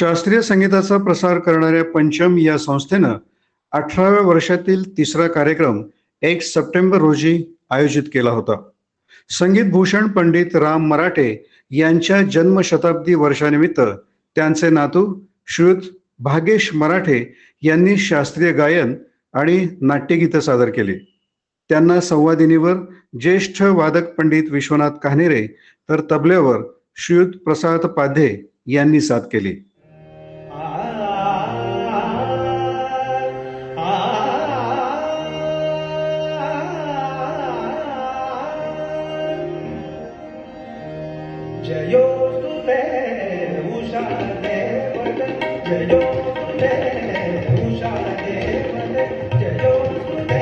शास्त्रीय संगीताचा प्रसार करणाऱ्या पंचम या संस्थेनं अठराव्या वर्षातील तिसरा कार्यक्रम एक सप्टेंबर रोजी आयोजित केला होता. संगीत भूषण पंडित राम मराठे यांच्या जन्मशताब्दी वर्षानिमित्त त्यांचे नातू श्रुत भागेश मराठे यांनी शास्त्रीय गायन आणि नाट्यगीतं सादर केली. त्यांना संवादिनीवर ज्येष्ठ वादक पंडित विश्वनाथ कान्हेरे तर तबल्यावर श्रीयुत प्रसाद पाध्ये यांनी साथ केली. जयोस्तुते उषा देवत जयोस्तुते उषा देवत जयोस्तुते